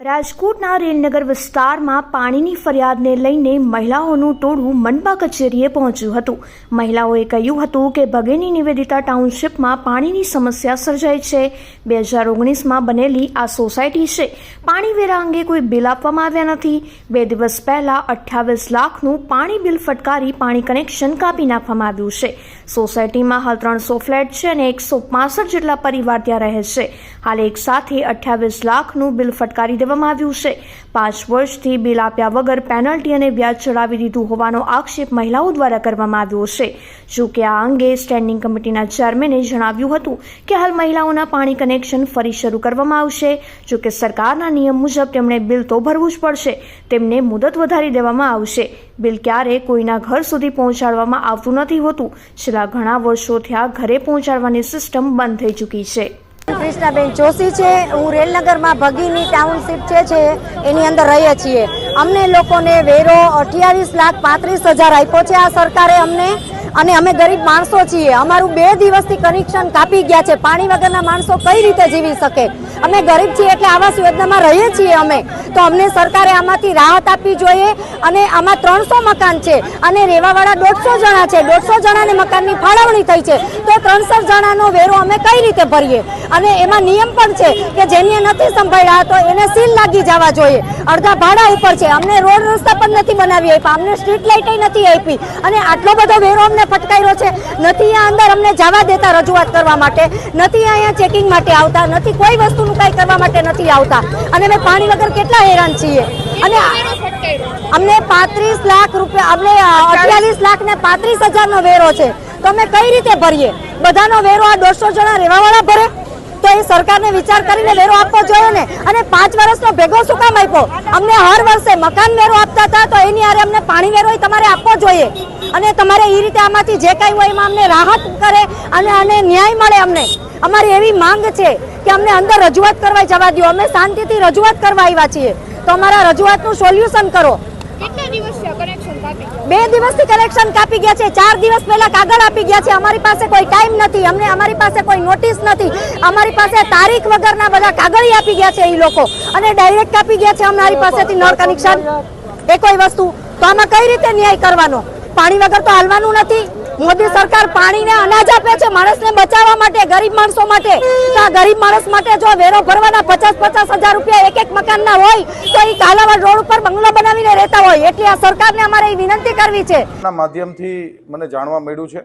રાજકોટના રેલનગર વિસ્તારમાં પાણીની ફરિયાદને લઈને મહિલાઓનું ટોળું મનપા કચેરીએ પહોંચ્યું હતું. મહિલાઓએ કહ્યું હતું કે ભગેની નિવેદિતા ટાઉનશીપમાં પાણીની સમસ્યા સર્જાઈ છે. બે હજાર ઓગણીસમાં બનેલી આ સોસાયટી છે. પાણી વેરા અંગે કોઈ બિલ આપવામાં આવ્યા નથી. બે દિવસ પહેલા અઠ્યાવીસ લાખનું પાણી બિલ ફટકારી પાણી કનેક્શન કાપી નાખવામાં આવ્યું છે. સોસાયટીમાં હાલ ત્રણસો ફ્લેટ છે અને એકસો જેટલા પરિવાર ત્યાં રહે છે. હાલ એક સાથે અઠ્યાવીસ લાખનું બિલ ફટકારી દેવામાં આવ્યું છે. પાંચ વર્ષથી બિલ આપ્યા વગર પેનલ્ટી અને વ્યાજ ચડાવી દીધું હોવાનો આક્ષેપ મહિલાઓ દ્વારા કરવામાં આવ્યો છે. જો કે આ અંગે સ્ટેન્ડિંગ કમિટીના ચેરમેને જણાવ્યું હતું કે હાલ મહિલાઓના પાણી કનેક્શન ફરી શરૂ કરવામાં આવશે. જો કે સરકારના નિયમ મુજબ તેમણે બિલ તો ભરવું જ પડશે. તેમને મુદત વધારી દેવામાં આવશે. બિલ ક્યારે કોઈના ઘર સુધી પહોંચાડવામાં આવતું નથી હોતું. છેલ્લા ઘણા વર્ષોથી આ ઘરે પહોંચાડવાની સિસ્ટમ બંધ થઈ ચૂકી છે. કૃષ્ણાબેન જોશી છે. હું રેલનગરમાં ભગીની ટાઉનશીપ છે છે, એની અંદર રહીએ છીએ. અમને લોકોને વેરો અઠ્યાવીસ લાખ પાંત્રીસ હજાર આપ્યો છે. આ સરકારે અમને અને અમે ગરીબ માણસો છીએ. અમારું બે દિવસથી કનેક્શન કાપી ગયા છે. પાણી વગરના માણસો કઈ રીતે જીવી શકે? અમે ગરીબ છીએ એટલે આવાસ યોજનામાં રહીએ છીએ અમે. તો અમને સરકારે આમાંથી રાહત આપવી જોઈએ અને આમાં ત્રણસો મકાન છે અને રહેવાવાળા દોઢસો જણા છે. દોઢસો જણાને મકાનની ફાળવણી થઈ છે. તો ત્રણસો જણાનો વેરો અમે કઈ રીતે ભરીએ? અને એમાં નિયમ પણ છે કે જેને નથી સંભાળ્યા તો એને સીલ લાગી જવા જોઈએ. અડધા ભાડા ઉપર છે. અમને રોડ રસ્તા પણ નથી બનાવી આપ્યા. અમને સ્ટ્રીટ લાઇટ નથી આપી. અને આટલો બધો વેરો અમને ફટકાર્યો છે. નથી આ અંદર અમને જવા દેતા રજૂઆત કરવા માટે. નથી અહીંયા ચેકિંગ માટે આવતા. નથી કોઈ વસ્તુનું કાંઈ કરવા માટે નથી આવતા. અને અમે પાણી વગર કેટલા હેરાન છીએ. અને અમને પાંત્રીસ લાખ રૂપિયા અમને અઠ્યાવીસ લાખ ને પાંત્રીસ હજારનો વેરો છે. તો અમે કઈ રીતે ભરીએ? બધાનો વેરો આ દોઢસો જણા રહેવાવાળા સરકારને વિચાર કરીને વેરો આપવો જોઈએ ને? અને પાંચ વર્ષનો ભેગો શું કામ આપ્યો? અમને હર વર્ષે મકાન વેરો આપતા હતા તો એની હારે અમને પાણી વેરો તમારે આપવો જોઈએ. અને તમારે એ રીતે આમાંથી જે કાંઈ હોય એમાં અમને રાહત કરે અને અને ન્યાય મળે અમને. અમારી એવી માંગ છે કે અમને અંદર રજૂઆત કરવા જવા દો અમે શાંતિથી રજૂઆત કરવા આવ્યા છીએ. તો અમારા રજૂઆતનું સોલ્યુશન કરો કેટલા દિવસ છે કનેક્શન કાપી ગયા? બે દિવસથી કલેક્શન કાપી ગયા છે. ચાર દિવસ પહેલા કાગળ આપી ગયા છે. અમારી પાસે કોઈ ટાઈમ નથી. અમને અમારી પાસે કોઈ નોટિસ નથી. અમારી પાસે તારીખ વગરના બધા કાગળ આપી ગયા છે એ લોકો. અને ડાયરેક્ટ કાપી ગયા છે અમારી પાસેથી નળ કનેક્શન એ કોઈ વસ્તુ. તો આમાં કઈ રીતે ન્યાય કરવાનો? પાણી વગર તો હાલવાનું નથી. મોદી સરકાર પાણીને અનાજ આપે છે માણસને બચાવવા માટે, ગરીબ માણસો માટે. તો ગરીબ માણસ માટે જો વેરો ભરવાના પચાસ પચાસ હજાર રૂપિયા એક એક મકાનના હોય, તો એ કાલાવાડ રોડ ઉપર બંગલો બનાવીને રહેતા હોય. એટલે આ સરકારને અમારે વિનંતી કરવી છે. માધ્યમથી મને જાણવા મળ્યું છે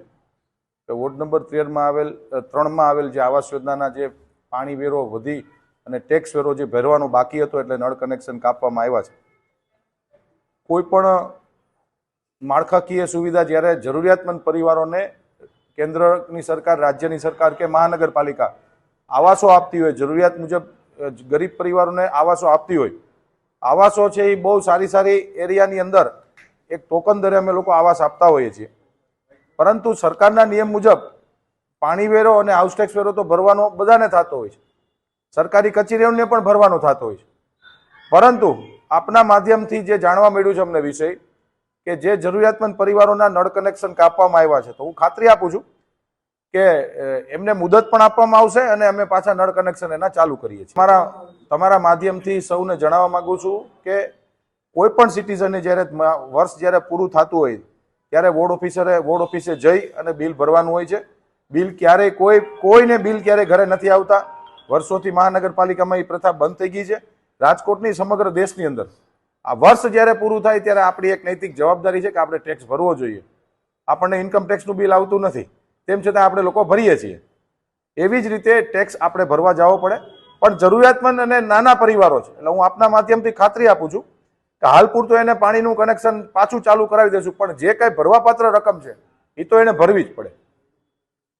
કે વોર્ડ નંબર તેરમાં આવેલ ત્રણમાં આવેલ જે આવાસ યોજનાના જે પાણી વેરો વધી અને ટેક્સ વેરો જે ભરવાનો બાકી હતો એટલે નળ કનેક્શન કાપવામાં આવ્યા છે. કોઈ પણ માળખાકીય સુવિધા જ્યારે જરૂરિયાતમંદ પરિવારોને કેન્દ્રની સરકાર, રાજ્યની સરકાર કે મહાનગરપાલિકા આવાસો આપતી હોય, જરૂરિયાત મુજબ ગરીબ પરિવારોને આવાસો આપતી હોય, આવાસો છે એ બહુ સારી સારી એરિયાની અંદર એક ટોકન દરે અમે લોકો આવાસ આપતા હોઈએ છીએ. પરંતુ સરકારના નિયમ મુજબ પાણી વેરો અને હાઉસ ટેક્સ વેરો તો ભરવાનો બધાને થતો હોય છે. સરકારી કચેરીઓને પણ ભરવાનો થતો હોય છે. પરંતુ આપના માધ્યમથી જે જાણવા મળ્યું છે અમને વિષય કે જે જરૂરિયાતમંદ પરિવારોના નળ કનેક્શન કાપવામાં આવ્યા છે. તો હું ખાતરી આપું છું કે એમને મુદત પણ આપવામાં આવશે અને અમે પાછા નળ કનેક્શન એના ચાલુ કરીએ છીએ. તમારા તમારા માધ્યમથી સૌને જણાવવા માંગુ છું કે, કોઈ પણ સિટીઝને જ્યારે વર્ષ જ્યારે પૂરું થતું હોય, ત્યારે વોર્ડ ઓફિસરે, વોર્ડ ઓફિસે જઈ અને બિલ ભરવાનું હોય છે. બિલ ક્યારેય કોઈ, કોઈને બિલ ક્યારેય ઘરે નથી આવતા. વર્ષોથી મહાનગરપાલિકામાં એ પ્રથા બંધ થઈ ગઈ છે. રાજકોટની સમગ્ર દેશની અંદર આ વર્ષ જ્યારે પૂરું થાય ત્યારે આપણી એક નૈતિક જવાબદારી છે કે આપણે ટેક્સ ભરવો જોઈએ. આપણને ઇન્કમ ટેક્સનું બિલ આવતું નથી. તેમ છતાં આપણે લોકો ભરીએ છીએ. એવી જ રીતે ટેક્સ આપણે ભરવા જવો પડે. પણ જરૂરિયાતમંદ અને નાના પરિવારો છે. એટલે હું આપના માધ્યમથી ખાતરી આપું છું કે હાલ પૂરતું એને પાણીનું કનેક્શન પાછું ચાલુ કરાવી દઈશું પણ જે કાંઈ ભરવાપાત્ર રકમ છે એ તો એને ભરવી જ પડે.